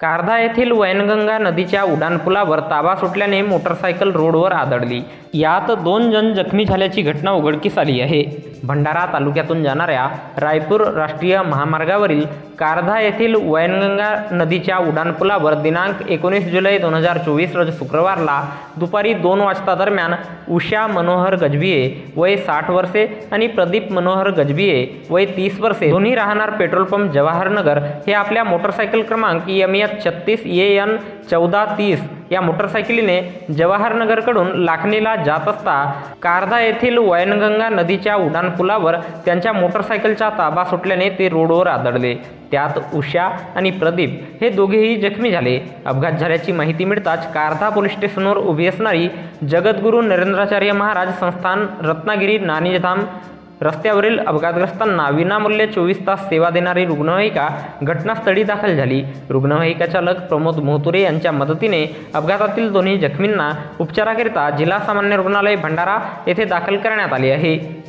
कारधा येथील वैनगंगा नदीच्या उड्डाणपुलावर ताबा सुटल्याने मोटरसायकल रोडवर आदळली. यात दोन जण जखमी झाल्याची घटना उघडकीस आली आहे. भंडारा तालुक्यातून जाणाऱ्या रायपूर राष्ट्रीय महामार्गावरील कारधा येथील वैनगंगा नदीच्या उड्डाणपुलावर दिनांक एकोणीस जुलै दोन हजार चोवीस रोजी शुक्रवारला दुपारी दोन वाजता दरम्यान उषा मनोहर गजबिये वय साठ वर्षे आणि प्रदीप मनोहर गजबिये वय तीस वर्षे दोन्ही राहणार पेट्रोल पंप जवाहरनगर हे आपल्या मोटरसायकल क्रमांक एम एच छत्तीस ए एन चौदा तीस या मोटरसायकलीने जवाहरनगरकडून लाखणीला जात असता कारधा येथील वैनगंगा नदीच्या उड्डाणपुलावर त्यांच्या मोटरसायकलचा ताबा सुटल्याने ते रोडवर आदळले. त्यात उषा आणि प्रदीप हे दोघेही जखमी झाले. अपघात झाल्याची माहिती मिळताच कारधा पोलीस स्टेशनवर उभी असणारी जगद्गुरू नरेंद्राचार्य महाराज संस्थान रत्नागिरी नाणीधाम रस्त्यावरील अपघातग्रस्तांना विनामूल्य चोवीस तास सेवा देणारी रुग्णवाहिका घटनास्थळी दाखल झाली. रुग्णवाहिका चालक प्रमोद मोहतुरे यांच्या मदतीने अपघातातील दोन्ही जखमींना उपचाराकरिता जिल्हा सामान्य रुग्णालय भंडारा येथे दाखल करण्यात आले आहे.